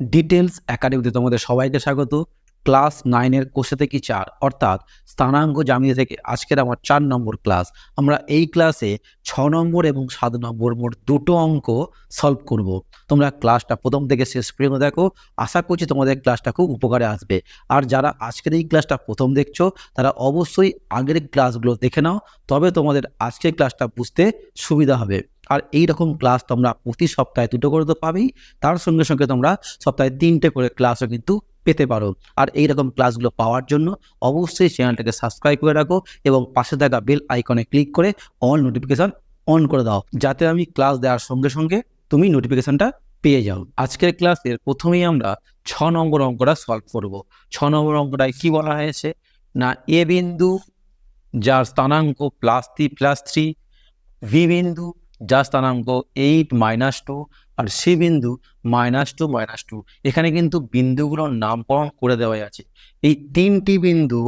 Details একাডেমিতে তোমাদের সবাইকে স্বাগত। ক্লাস নাইনের কোষে থেকে চার, অর্থাৎ স্থানাঙ্ক জামিয়ে থেকে আজকের আমার চার নম্বর ক্লাস আমরা এই ক্লাসে ছ নম্বর এবং সাত নম্বর মোট দুটো অঙ্ক সলভ করব। তোমরা ক্লাসটা প্রথম থেকে শেষ পর্যন্ত দেখো। আশা করছি তোমাদের ক্লাসটা খুব উপকারে আসবে। আর যারা আজকের এই ক্লাসটা প্রথম দেখছ, তারা অবশ্যই আগের ক্লাসগুলো দেখে নাও। তবে তোমাদের আজকের ক্লাসটা বুঝতে সুবিধা হবে। আর এই রকম ক্লাস তোমরা প্রতি সপ্তাহে দুটো করে তো পাবেই। তার সঙ্গে সঙ্গে তোমরা সপ্তাহে তিনটে করে ক্লাসও কিন্তু পেতে পারো। আর এই রকম ক্লাসগুলো পাওয়ার জন্য অবশ্যই চ্যানেলটাকে সাবস্ক্রাইব করে রাখো এবং পাশে থাকা বেল আইকনে ক্লিক করে অল নোটিফিকেশান অন করে দাও, যাতে আমি ক্লাস দেওয়ার সঙ্গে সঙ্গে তুমি নোটিফিকেশনটা পেয়ে যাও। আজকের ক্লাসের প্রথমেই আমরা ছ নম্বর অঙ্কটা সলভ করব। ছ নম্বর অঙ্কটায় কি বলা হয়েছে? না, এ বিন্দু, যার স্থানাঙ্ক plus three plus three B বিন্দু যার স্থানাঙ্ক এইট মাইনাস টু আর সি বিন্দু মাইনাস টু মাইনাস টু এখানে কিন্তু বিন্দুগুলোর নামকরণ করে দেওয়া আছে। এই তিনটি বিন্দু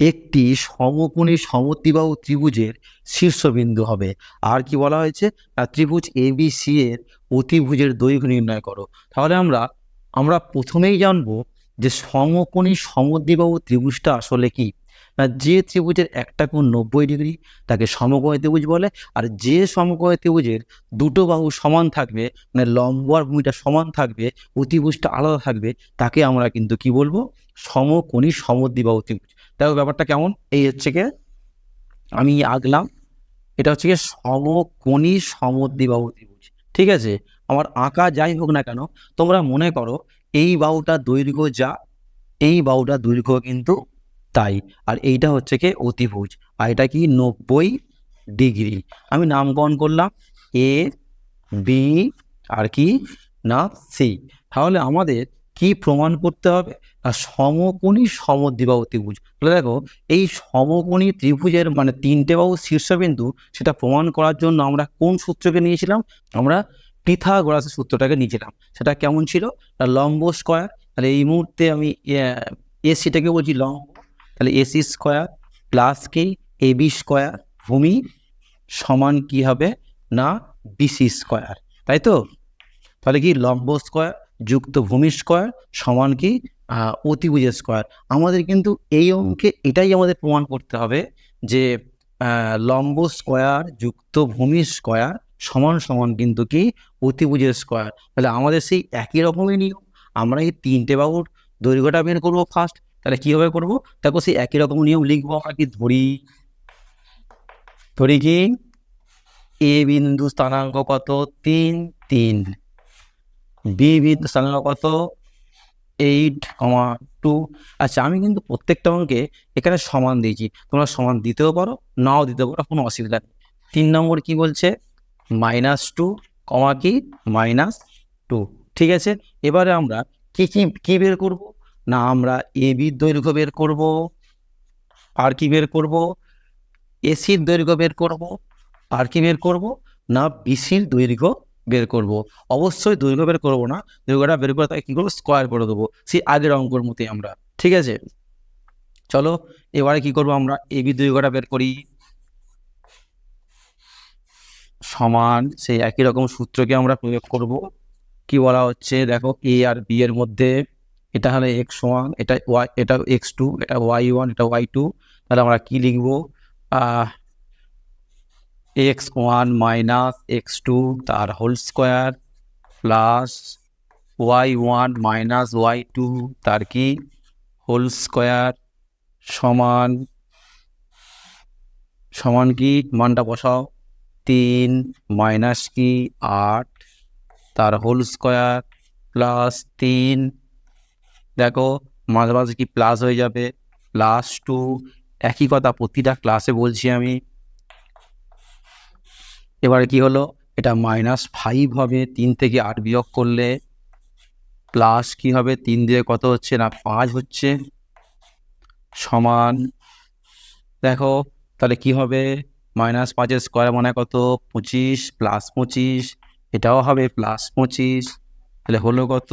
একটি সমকোণী সমদ্বিবাহু ত্রিভুজের শীর্ষবিন্দু হবে। আর কি বলা হয়েছে? না, ত্রিভুজ এ বি সি এর অতিভুজের দৈর্ঘ্য নির্ণয় করো। তাহলে আমরা আমরা প্রথমেই জানব যে সমকোণী সমদ্বিবাহু ত্রিভুজটা আসলে কি? যে ত্রিভুজের একটা কোণ নব্বই ডিগ্রি, তাকে সমকোণী ত্রিভুজ বলে। আর যে সমকোণী ত্রিভুজের দুটো বাহু সমান থাকবে মানে লম্ব আর ভূমিটা সমান থাকবে, অতিভুজটা আলাদা থাকবে, তাকে আমরা কিন্তু কি বলব? সমকোণী সমদ্বিবাহু ত্রিভুজ। দেখো ব্যাপারটা কেমন? এই হচ্ছে গিয়ে আমি আঁকলাম, এটা হচ্ছে গিয়ে সমকোণী সমদ্বিবাহু ত্রিভুজ। ঠিক আছে? আমার আঁকা যাই হোক না কেন, তোমরা মনে করো এই বাহুটা দৈর্ঘ্য যা, এই বাহুটা দৈর্ঘ্য কিন্তু তাই। আর এইটা হচ্ছে কি অতিভুজ। আর এটা কি নব্বই ডিগ্রি। আমি নামকরণ করলাম এ, বি, আর কি? না, সি। তাহলে আমাদের কি প্রমাণ করতে হবে? সমকোণী সমদ্বিবাহু ত্রিভুজ। তাহলে দেখো, এই সমকোণী ত্রিভুজের মানে তিনটে বাহু শীর্ষবিন্দু, সেটা প্রমাণ করার জন্য আমরা কোন সূত্রকে নিয়েছিলাম? আমরা পিথাগোরাসের সূত্রটাকে নিয়েছিলাম। সেটা কেমন ছিল? লম্ব স্কয়ার তাহলে এই মুহূর্তে আমি এসিটাকে বলছি লম্ব তাহলে এসি স্কোয়ার প্লাস কি? এ বি স্কোয়ার ভূমি সমান কি হবে? না বিসি স্কোয়ার। তাই তো? তাহলে কি লম্ব স্কোয়ার যুক্ত ভূমি স্কোয়ার সমান কি? আহ, অতিভুজের স্কোয়ার। আমাদের কিন্তু এই অঙ্কে এটাই আমাদের প্রমাণ করতে হবে যে লম্ব স্কোয়ার যুক্ত ভূমি স্কোয়ার সমান সমান কিন্তু কি? অতিভুজের স্কোয়ার। তাহলে আমাদের সেই একই রকমই নিয়ম। আমরা এই তিনটে বাহুর দৈর্ঘ্যটা বের করব ফার্স্ট তাহলে কীভাবে করব? দেখো সেই একই রকম নিয়ম, লিখব আমরা কি ধরি। ধরি কি? এ বিন্দু স্থানাঙ্ক কত? তিন তিন। বি বিন্দু স্থানাঙ্ক কত? Eight comma two. আচ্ছা আমি কিন্তু প্রত্যেকটা অঙ্কে এখানে সমান দিয়েছি। তোমরা সমান দিতেও পারো, নাও দিতে পারো, কোনো অসুবিধা নেই। তিন নম্বর কি বলছে? মাইনাস টু কমা কি? Minus two. ঠিক আছে? এবারে আমরা কি কি, কী বের করব? না, আমরা এ দৈর্ঘ্য বের করব, আর কি বের করব? এসির দৈর্ঘ্য বের করব, আর কি বের করব? না বিসির দৈর্ঘ্য বের করব। অবশ্যই দৈর্ঘ্য বের করব না, দৈর্ঘ্যটা বের করে তাকে কী করব? স্কোয়ার করে দেবো, সেই আগের অঙ্কর মতোই আমরা, ঠিক আছে? চলো, এবারে কি করব আমরা? এ বি দৈর্ঘ্যটা বের করি। সমান, সেই একই রকম সূত্রকে আমরা প্রয়োগ করব। কি বলা হচ্ছে? দেখো, এ আর বি এর মধ্যে এটা হলো এক্স ওয়ান এটা ওয়াই এটা এক্স টু এটা ওয়াই ওয়ান এটা ওয়াই টু তাহলে আমরা কী লিখব? X one minus x two তার whole square plus y one minus y two তার কি? হোল স্কোয়ার সমান সমান কি? মানটা বসাও, তিন মাইনাস কি? আট, তার হোল স্কোয়ার প্লাস তিন দেখো মাঝে মাঝে কি প্লাস হয়ে যাবে? প্লাস টু একই কথা প্রতিটা ক্লাসে বলছি আমি। এবারে কি হলো? এটা মাইনাস ফাইভ হবে, তিন থেকে আট বিয়োগ করলে প্লাস কি হবে? তিন দিয়ে কত হচ্ছে না? পাঁচ হচ্ছে। সমান, দেখো তাহলে কি হবে? মাইনাস পাঁচের স্কোয়ার মানে কত? পঁচিশ প্লাস পঁচিশ, এটাও হবে প্লাস পঁচিশ। তাহলে হলো কত?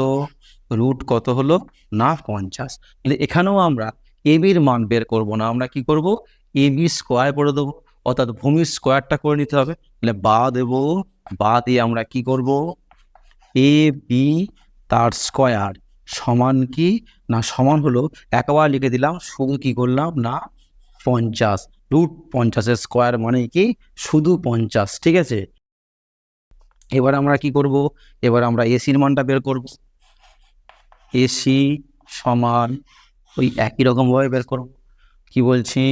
রুট কত হলো? না পঞ্চাশ। তাহলে এখানেও আমরা এবির মান বের করব না। আমরা কি করব? এ বি স্কোয়ার করে দেবো। অর্থাৎ ভূমির স্কোয়ারটা করে নিতে হবে। তাহলে বা দেবো, বা দিয়ে আমরা কি করব? এ বি তার স্কোয়ার সমান কি? না, সমান হলো একবার লিখে দিলাম, শুধু কি করলাম? না, পঞ্চাশ। রুট পঞ্চাশের স্কোয়ার মানে কি? শুধু পঞ্চাশ। ঠিক আছে? এবার আমরা কি করব? এবার আমরা এসির মানটা বের করব। এসি সমান ওই একই রকমভাবে বের করব কি বলছি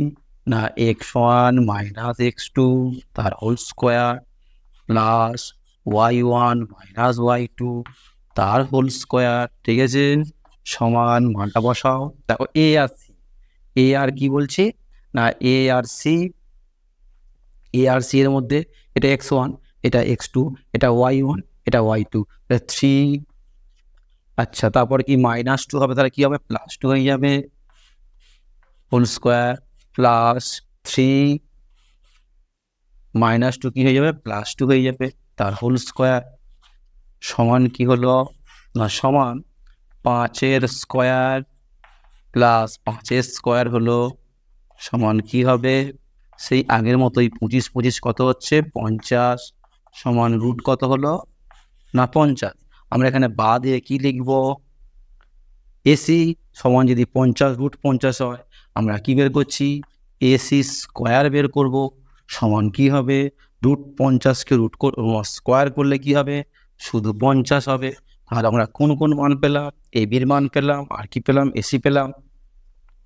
না x one minus x two তার whole square plus y one minus y two তার হোল স্কোয়ার ঠিক আছে? সমান মানটা বসাও। দেখো এ আর সি এ আর কি বলছে? না এ আর সি এ আর সি এর মধ্যে এটা এক্স ওয়ান এটা এক্স টু এটা ওয়াই ওয়ান এটা ওয়াই টু এটা থ্রি আচ্ছা তারপর কি মাইনাস টু হবে? তাহলে কি হবে? প্লাস টু হয়ে যাবে। Whole square plus three minus two কি হয়ে যাবে? প্লাস টু হয়ে যাবে। তার হোল স্কোয়ার সমান কি হলো? না, সমান পাঁচের স্কোয়ার প্লাস পাঁচের স্কোয়ার হলো সমান কি হবে? সেই আগের মতোই পঁচিশ পঁচিশ কত হচ্ছে? পঞ্চাশ সমান রুট কত হলো? না, পঞ্চাশ। আমরা এখানে বা দিয়ে কী লিখব? এসি সমান যদি পঞ্চাশ রুট পঞ্চাশ হয়, আমরা কি বের করছি? এসি স্কোয়ার বের করব। সমান কি হবে? রুট পঞ্চাশকে রুট স্কোয়ার করলে কি হবে? শুধু পঞ্চাশ হবে। তাহলে আমরা কোন কোন মান পেলাম? এ বির মান পেলাম। আর কি পেলাম? এসি পেলাম।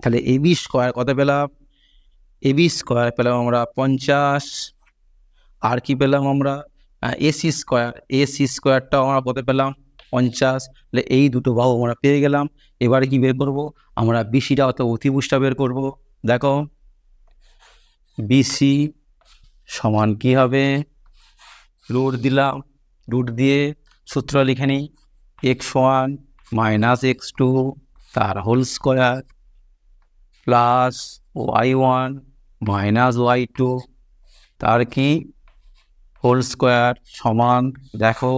তাহলে এ বি স্কোয়ার কত পেলাম? এ বি স্কোয়ার পেলাম আমরা পঞ্চাশ। আর কি পেলাম আমরা? এসি স্কোয়ার এসি স্কোয়ারটাও আমরা কত পেলাম পঞ্চাশ। তাহলে এই দুটো বাহু আমরা পেয়ে গেলাম। এবারে কি বের করব? আমরা বিসিটা অত অতিভুজটা বের করব। দেখো বিসি সমান কি হবে? রুট দিলাম। রুট দিয়ে সূত্র লিখে নিই। X one minus x two তার whole square plus y one minus y two তার কি? হোল স্কোয়ার সমান, দেখো,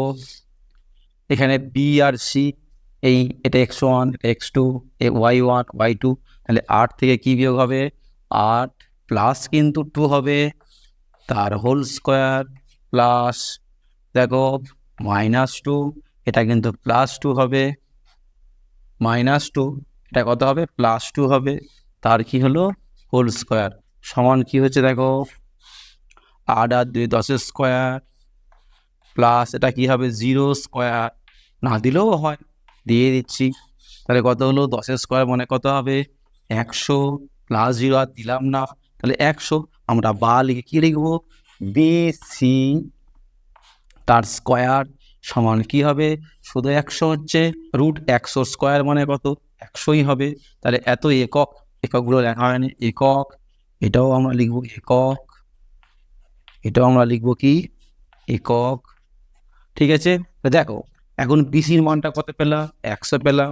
এখানে বি আর সি এই এটা এক্স ওয়ান এক্স টু এ ওয়াই ওয়ান ওয়াই টু তাহলে আট থেকে কী বিয়োগ হবে? আট প্লাস কিন্তু টু হবে, তার হোল স্কোয়ার প্লাস দেখো মাইনাস টু এটা কিন্তু প্লাস টু হবে মাইনাস টু এটা কত হবে? প্লাস টু হবে, তার কি হলো? হোল স্কোয়ার, সমান কি হচ্ছে দেখো? আট আর দুই দশের স্কোয়ার প্লাস এটা কি হবে? জিরো স্কোয়ার না, দিলেও হয়। দিয়ে দিচ্ছি। তাহলে কত হলো? দশের স্কোয়ার মানে কত হবে? একশো প্লাস জিরো আর দিলাম না। তাহলে একশো। আমরা বা লিখে কী লিখব? বি সি তার স্কোয়ার সমান কি হবে? শুধু একশো হচ্ছে। রুট একশো স্কোয়ার মানে কত? একশোই হবে। তাহলে এত একক। এককগুলো লেখা হয়নি। একক। এটাও আমরা লিখব একক। এটাও আমরা লিখব কি? একক। ঠিক আছে? দেখো, এখন বিসির মানটা কত পেলাম? একশো পেলাম।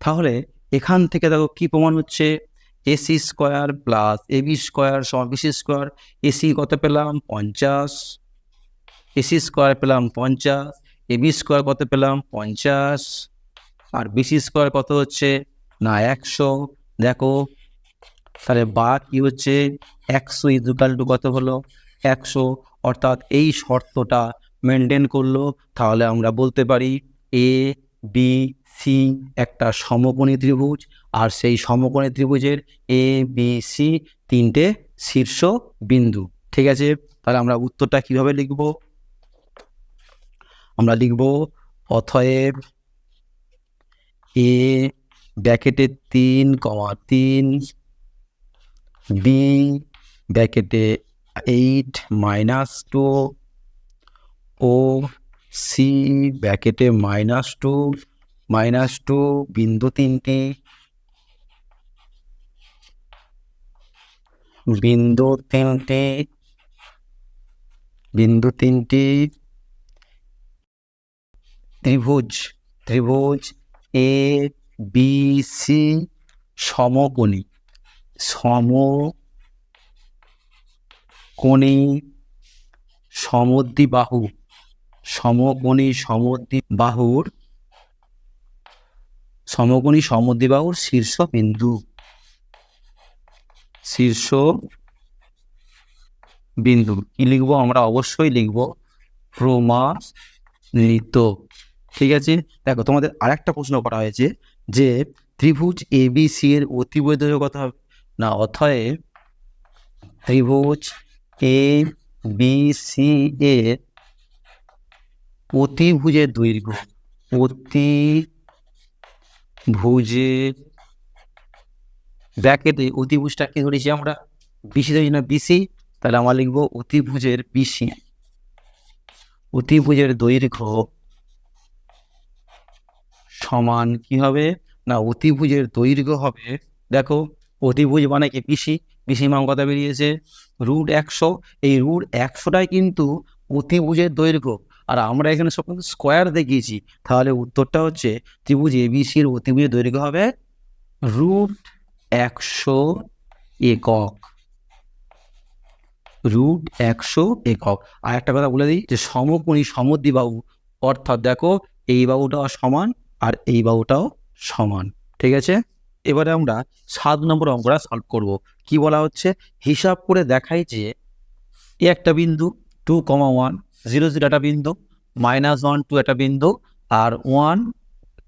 তাহলে এখান থেকে দেখো কি প্রমাণ হচ্ছে? AC square plus AB square সমান বিসি স্কোয়ার। এসি কত পেলাম? পঞ্চাশ। এসি স্কোয়ার পেলাম পঞ্চাশ। এবি স্কোয়ার কত পেলাম? পঞ্চাশ। আর বিসি স্কোয়ার কত হচ্ছে? না, একশো। দেখো, তাহলে বা কি হচ্ছে? একশো ইজুকাল টু কত হলো? একশো, অর্থাৎ এই শর্তটা মেনটেন করল, তাহলে আমরা বলতে পারি এ বি সি একটা সমকোণী ত্রিভুজ, আর সেই সমকোণী ত্রিভুজের এ বি সি তিনটে শীর্ষ বিন্দু। ঠিক আছে? তাহলে আমরা উত্তরটা কীভাবে লিখব? আমরা লিখব অথয়েব এ ব্যাকেটে তিন, কমা তিন বি ব্যাকেটে এইট মাইনাস টু ও সি ব্যাকেটে মাইনাস টু মাইনাস টু বিন্দু তিনটি বিন্দু তিনটি বিন্দু তিনটি, ত্রিভুজ ত্রিভুজ এ বি সি সমকোণী সমকোণী সমদ্বিবাহু, সমকোণী সমদ্বিবাহুর সমকোণী সমদ্বিবাহুর শীর্ষ বিন্দু। শীর্ষ বিন্দু। কি লিখব আমরা? অবশ্যই লিখব প্রমাণিত। ঠিক আছে? দেখো, তোমাদের আরেকটা প্রশ্ন করা হয়েছে যে ত্রিভুজ এ বি সি এর কত হবে না, অথয়ে ত্রিভুজ এ বি সি এর অতিভুজের দৈর্ঘ্য। অতিভুজের ব্র্যাকেটে অতিভুজটা কি ধরেছি আমরা? বিসি ধরেছি না বিসি তাহলে আমরা লিখব অতিভুজের বিসি অতিভুজের দৈর্ঘ্য সমান কি হবে? না, অতিভুজের দৈর্ঘ্য হবে, দেখো, অতিভুজ মানে কি? বিসি বিসি মান কথা বেরিয়েছে। রুট একশো, এই রুট একশোটাই কিন্তু অতিভুজের দৈর্ঘ্য। আর আমরা এখানে সব স্কোয়ার দেখিয়েছি। তাহলে উত্তরটা হচ্ছে ত্রিভুজ এবিসির অতিভুজের দৈর্ঘ্য হবে রুট একশো একক। রুট একশো একক। আর একটা কথা বলে দিই যে সমকোণী সমদ্বিবাহু। অর্থাৎ দেখো এই বাহুটাও সমান আর এই বাহুটাও সমান। ঠিক আছে? এবারে আমরা সাত নম্বর অঙ্কটা সলভ করব। কি বলা হচ্ছে? হিসাব করে দেখাই যে এ একটা বিন্দু two comma one zero zero একটা বিন্দু মাইনাস ওয়ান টু একটা বিন্দু, আর ওয়ান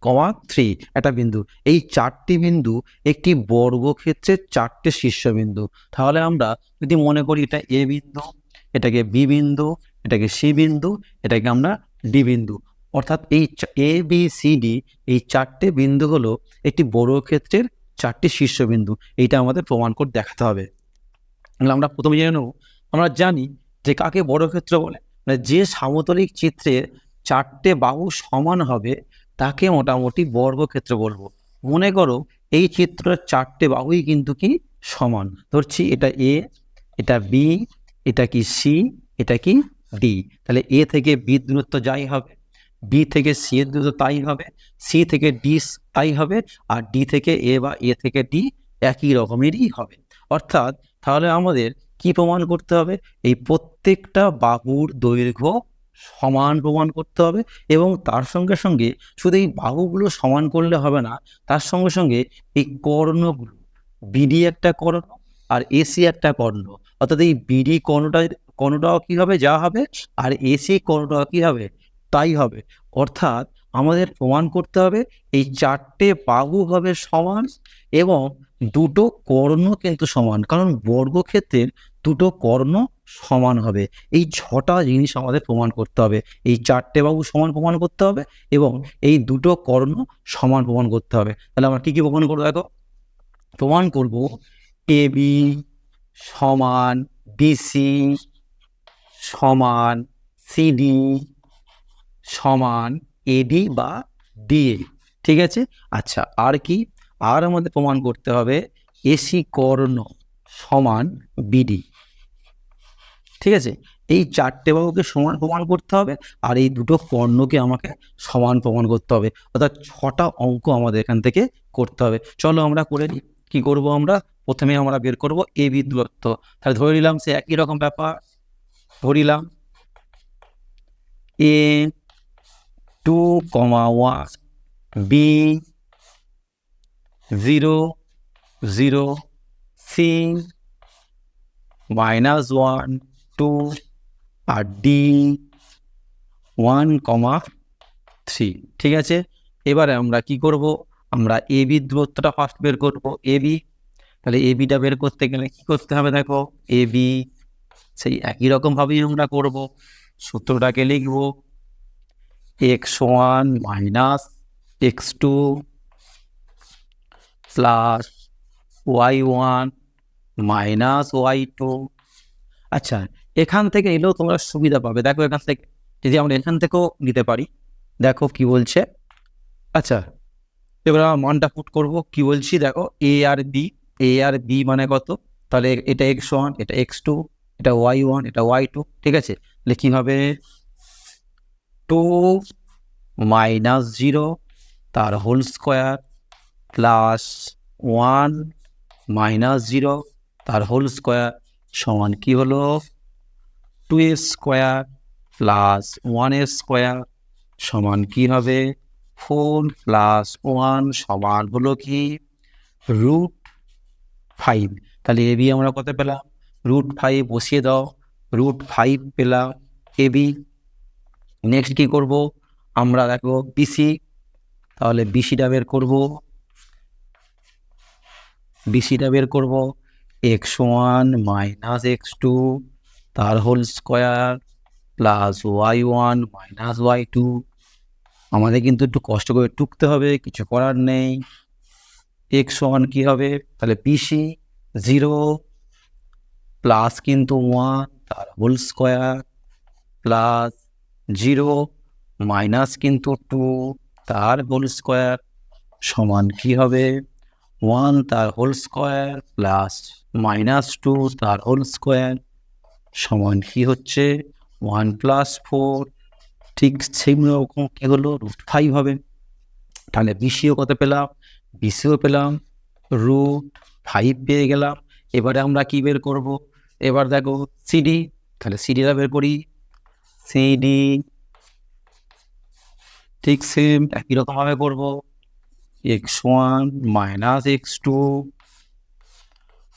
কমা থ্রি একটা বিন্দু। এই চারটি বিন্দু একটি বর্গক্ষেত্রের চারটে শীর্ষবিন্দু তাহলে আমরা যদি মনে করি এটা এ বিন্দু, এটাকে বি বিন্দু, এটাকে সি বিন্দু, এটাকে আমরা ডি বিন্দু। অর্থাৎ এই এ বি সি ডি এই চারটে বিন্দু হলো একটি বড় ক্ষেত্রের চারটি শীর্ষবিন্দু এইটা আমাদের প্রমাণ করে দেখাতে হবে। আমরা প্রথমে জেনে নেব, আমরা জানি যে কাকে বড় ক্ষেত্র বলে। মানে যে সামতলিক চিত্রের চারটে বাহু সমান হবে, তাকে মোটামুটি বর্গক্ষেত্র বলব। মনে করো এই চিত্রের চারটে বাহুই কিন্তু কি? সমান। ধরছি এটা এ এটা বি এটা কি সি এটা কি ডি তাহলে এ থেকে বি দূরত্ব যাই হবে। বি থেকে সি এর দূরত্ব তাই হবে সি থেকে ডি তাই হবে, আর ডি থেকে এ বা এ থেকে ডি একই রকমেরই হবে। অর্থাৎ তাহলে আমাদের কি প্রমাণ করতে হবে? এই প্রত্যেকটা বাহুর দৈর্ঘ্য সমান প্রমাণ করতে হবে এবং তার সঙ্গে সঙ্গে শুধু এই বাহুগুলো সমান করলে হবে না, তার সঙ্গে সঙ্গে এই কর্ণগুলো বিডি একটা কর্ণ আর এসি একটা কর্ণ। অর্থাৎ এই বিডি কর্ণটা কর্ণটাও কী হবে? যা হবে, আর এসি কর্ণটাও কী হবে? তাই হবে। অর্থাৎ আমাদের প্রমাণ করতে হবে, এই চারটে বাহু হবে সমান এবং দুটো কর্ণ কিন্তু সমান। কারণ বর্গক্ষেত্রের দুটো কর্ণ সমান হবে। এই ছটা জিনিস আমাদের প্রমাণ করতে হবে। এই চারটে বাহু সমান প্রমাণ করতে হবে এবং এই দুটো কর্ণ সমান প্রমাণ করতে হবে। তাহলে আমরা কী কী প্রমাণ করব দেখো? প্রমাণ করব এ বি সমান বিসি সমান সিডি সমান এডি বা ডিএ ঠিক আছে? আচ্ছা আর কি? আর আমাদের প্রমাণ করতে হবে এসি কর্ণ সমান বিডি ঠিক আছে? এই চারটে বাহুকে সমান প্রমাণ করতে হবে আর এই দুটো কর্ণকে আমাকে সমান প্রমাণ করতে হবে। অর্থাৎ ছটা অঙ্ক আমাদের এখান থেকে করতে হবে। চলো আমরা করে নিই। কী করব আমরা? প্রথমে আমরা বের করব এ বি দূরত্ব। তাহলে ধরে নিলাম সে একই রকম ব্যাপার। ধরিলাম A two comma one B zero zero C minus one two R D one comma three ঠিক আছে? এবারে আমরা কি করব? আমরা এ বি দূরত্বটা ফার্স্ট বের করব এ বি তাহলে এ বিটা বের করতে গেলে কি করতে হবে দেখো? এ বি সেই একই রকমভাবেই আমরা করব। সূত্রটাকে লিখব। X one minus x two plus y one minus y two. আচ্ছা এখান থেকে নিলেও তোমরা সুবিধা পাবে। দেখো এখান থেকে, যদি আমরা এখান থেকেও নিতে পারি, দেখো কি বলছে। আচ্ছা এবার আমরা মানটা পুট করব। কি বলছি? দেখো A R B A R B মানে কত? তাহলে এটা এক্স ওয়ান, এটা এক্স টু, এটা ওয়াই ওয়ান, এটা ওয়াই টু, ঠিক আছে? কী হবে? টু মাইনাস জিরো, তার whole square, plus one minus zero, তার হোল স্কোয়ার সমান কি হলো? টু এ স্কোয়ার প্লাস ওয়ান এ স্কোয়ার সমান কি হবে? ফোর প্লাস ওয়ান সমান হলো কি? Root five. তাহলে এ বি আমরা কত পেলাম? রুট ফাইভ বসিয়ে দাও। রুট ফাইভ পেলাম এ বি। নেক্সট কী করব? আমরা দেখো বিসি তাহলে বিসিটা বের করব। বিসিটা বের করব x one minus x two তার whole square plus y one minus y two আমাদের কিন্তু একটু কষ্ট করে টুকতে হবে, কিছু করার নেই। এক্স ওয়ান কী হবে? তাহলে পিসি জিরো প্লাস কিন্তু ওয়ান তার whole square plus zero minus কিন্তু টু তার হোল স্কোয়ার সমান কী হবে? ওয়ান তার whole square plus minus two তার হোল স্কোয়ার সমান কী হচ্ছে? ওয়ান প্লাস ফোর ঠিক সেই রকম কী হলো? রুট ফাইভ হবে। তাহলে বিসিও কত পেলাম? বিসিও পেলাম, রুট ফাইভ পেয়ে গেলাম। এবারে আমরা কি বের করব? এবার দেখো সিডি, তাহলে সিডিটা বের করি। সিডি ঠিক সেম একই রকমভাবে করব। X one minus x two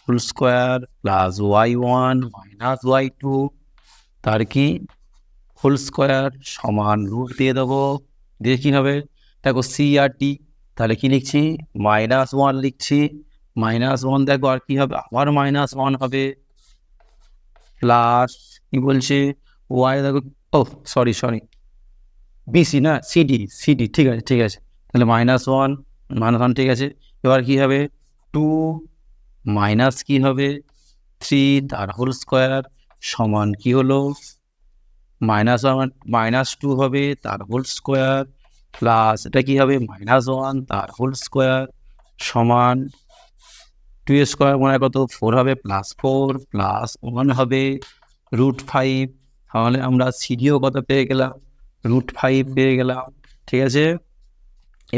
full square plus y one minus y two তার কি? হোল স্কোয়ার সমান রুট দিয়ে দেবো। দিয়ে কী হবে। দেখো সি আর টি তাহলে কি লিখছি? মাইনাস ওয়ান লিখছি। মাইনাস ওয়ান দেখো আর কি হবে? আবার মাইনাস ওয়ান হবে। প্লাস কি বলছে? ওয়াই দেখো ও সরি সরি বিসি না? সিডি সিডি ঠিক আছে ঠিক আছে। তাহলে মাইনাস ওয়ান মাইনাস ওয়ান ঠিক আছে। এবার কী হবে? টু মাইনাস কী হবে? থ্রি তার হোল স্কোয়ার সমান কি হলো? মাইনাস ওয়ান মাইনাস টু হবে, তার হোল স্কোয়ার প্লাস এটা কী হবে? মাইনাস ওয়ান তার হোল স্কোয়ার সমান টু স্কোয়ার মানে কত? ফোর হবে প্লাস ফোর প্লাস ওয়ান হবে রুট ফাইভ তাহলে আমরা সিডিও কত পেয়ে গেলাম? রুট ফাইভ পেয়ে গেলাম, ঠিক আছে?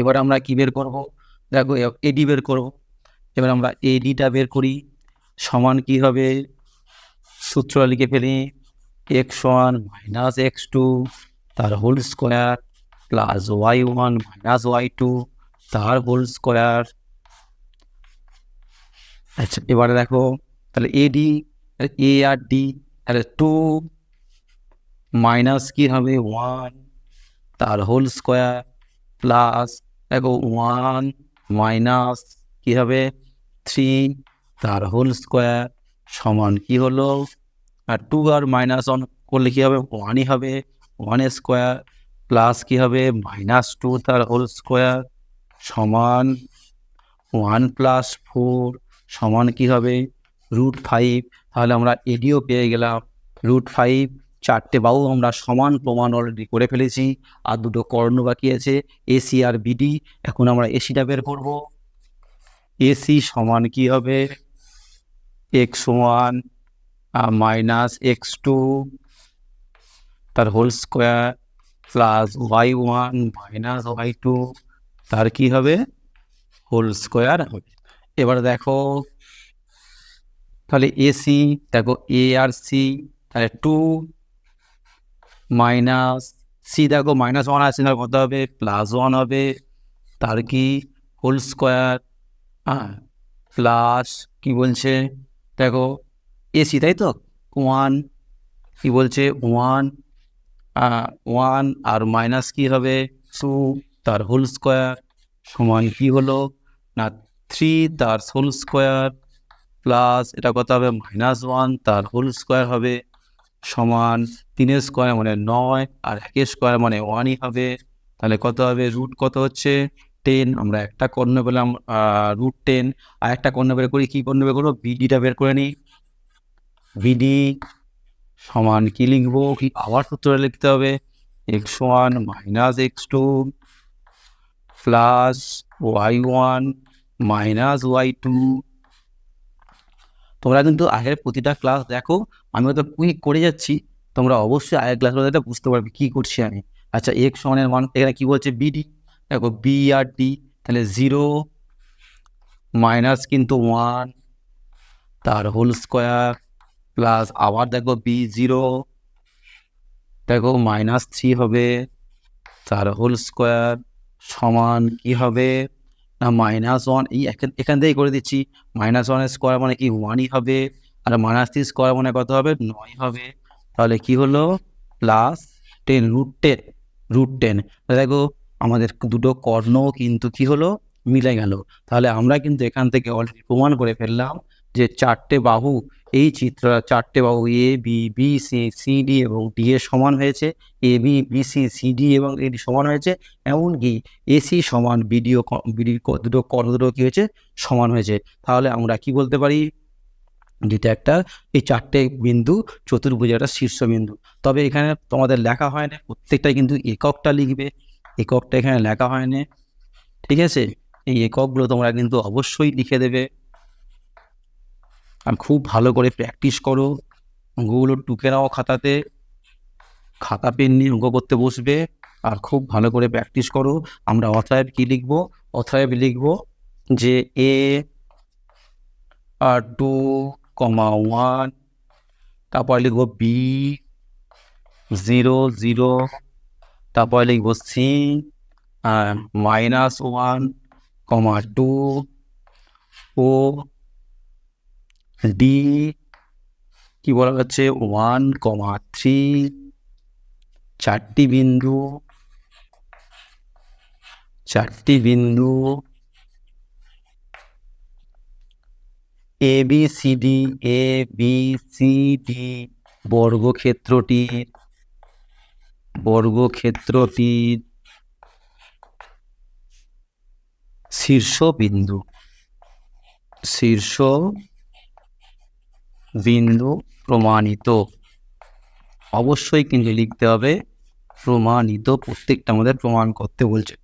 এবার আমরা কি বের করব? দেখো এডি বের করব। এবার আমরা এডিটা বের করি। সমান কি হবে? সূত্র লিখে ফেলি, x one minus x two, তার whole square plus y one minus y two, তার হোল স্কোয়ার। আচ্ছা এবারে দেখো, তাহলে এডি এ আর ডি, তাহলে টু মাইনাস কি হবে? ওয়ান তার হোল স্কোয়ার প্লাস দেখো ওয়ান মাইনাস কি হবে? থ্রি তার হোল স্কোয়ার সমান কি হলো? আর টু আর মাইনাস ওয়ান করলে কী হবে? ওয়ানই হবে। ওয়ান স্কোয়ার প্লাস কী হবে? মাইনাস টু তার হোল স্কোয়ার সমান ওয়ান প্লাস ফোর সমান কী হবে? রুট ফাইভ তাহলে আমরা এডিও পেয়ে গেলাম। রুট ফাইভ চারটে বাহু আমরা সমান প্রমাণ অলরেডি করে ফেলেছি। আর দুটো কর্ণ বাকি আছে এসি আর বিডি এখন আমরা এসিটা বের করব। এসি সমান কি হবে? X one minus x two তার whole square plus y one minus y two তার কি হবে? হোল স্কোয়ার হবে। এবার দেখো, তাহলে এসি দেখো এ আর সি তাহলে টু মাইনাস সি দেখো, মাইনাস ওয়ান আছে না কত হবে? প্লাস ওয়ান হবে, তার কি? হোল স্কোয়ার হ্যাঁ প্লাস কী বলছে? দেখো এসি তাই তো? ওয়ান কি বলছে? ওয়ান ওয়ান আর মাইনাস কি হবে? টু তার হোল স্কোয়ার সমান কি হলো? না থ্রি তার হোল স্কোয়ার প্লাস এটা কত হবে? মাইনাস ওয়ান তার হোল স্কোয়ার হবে। সমান তিনের স্কোয়ার মানে নয় আর একের স্কোয়ার মানে ওয়ানই হবে। তাহলে কত হবে? রুট কত হচ্ছে? টেন আমরা একটা কর্ণ পেলাম রুট টেন আর একটা কর্ণ বের করি, কী কর্ণ বের করব? বিডিটা বের করে নিই। বিডি সমান কি লিখব? কি আবার সূত্রে লিখতে হবে? X one minus x two plus y one minus y two তোমরা কিন্তু আগের প্রতিটা ক্লাস দেখো, আমি হয়তো কুইক করে যাচ্ছি, তোমরা অবশ্যই আগের ক্লাসগুলো এটা বুঝতে পারবে কী করছি আমি। আচ্ছা এক্স ওয়ানের মান এখানে কী বলছে? বিডি দেখো বি আর ডি তাহলে জিরো মাইনাস কিন্তু ওয়ান তার হোল স্কোয়ার প্লাস আবার দেখো বি জিরো দেখো মাইনাস থ্রি হবে, তার হোল স্কোয়ার সমান কি হবে? না মাইনাস ওয়ান এই এখান থেকেই করে দিচ্ছি। মাইনাস ওয়ানের স্কোয়ার মানে কি? ওয়ানই হবে। আর মাইনাস থ্রি স্কোয়ার মানে কত হবে? নয় হবে। তাহলে কি হলো? Plus ten root ten root ten দেখো, আমাদের দুটো কর্ণ কিন্তু কি হলো? মিলে গেল। তাহলে আমরা কিন্তু এখান থেকে অলরেডি প্রমাণ করে ফেললাম যে চারটে বাহু, এই চিত্র, চারটে বাহু A B B C C D এবং ডি এর সমান হয়েছে। A B B C C D এবং এডি সমান হয়েছে। এমনকি এসি সমান বিডিও বিডি দুটো কর্ণ দুটো কী হয়েছে? সমান হয়েছে। তাহলে আমরা কি বলতে পারি? যেটা একটা, এই চারটে বিন্দু চতুর্ভুজের একটা শীর্ষবিন্দু তবে এখানে তোমাদের লেখা হয় না, প্রত্যেকটাই কিন্তু এককটা লিখবে। এককটা এখানে লেখা হয় না। ঠিক আছে? এই এককগুলো তোমরা কিন্তু অবশ্যই লিখে দেবে। আর খুব ভালো করে প্র্যাকটিস করো। অঙ্কগুলো টুকে নাও খাতাতে। খাতা, পেন নিয়ে অঙ্ক করতে বসবে। আর খুব ভালো করে প্র্যাকটিস করো। আমরা অথয়েব কি লিখব? অথয়েব লিখব যে এ আর টু কমা ওয়ান তারপর লিখব বি জিরো জিরো তারপর লিখব C minus one comma two ও ডি কি বলা হচ্ছে? ওয়ান কমা থ্রি চারটি বিন্দু চারটি বিন্দু A B C D A B C D বর্গক্ষেত্রটির বর্গক্ষেত্রটির শীর্ষবিন্দু শীর্ষ বিন্দু প্রমাণিত। অবশ্যই কিন্তু লিখতে হবে প্রমাণিত, প্রত্যেকটা আমাদের প্রমাণ করতে বলছে।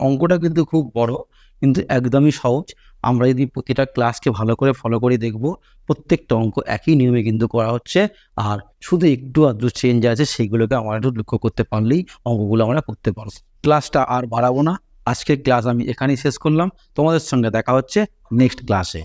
অঙ্কটা কিন্তু খুব বড়, কিন্তু একদমই সহজ। আমরা যদি প্রতিটা ক্লাসকে ভালো করে ফলো করে দেখব, প্রত্যেকটা অঙ্ক একই নিয়মে কিন্তু করা হচ্ছে। আর শুধু একটু আধটু চেঞ্জ আছে, সেইগুলোকে আমরা একটু লক্ষ্য করতে পারলেই অঙ্কগুলো আমরা করতে পারব। ক্লাসটা আর বাড়াবো না। আজকের ক্লাস আমি এখানেই শেষ করলাম। তোমাদের সঙ্গে দেখা হচ্ছে নেক্সট ক্লাসে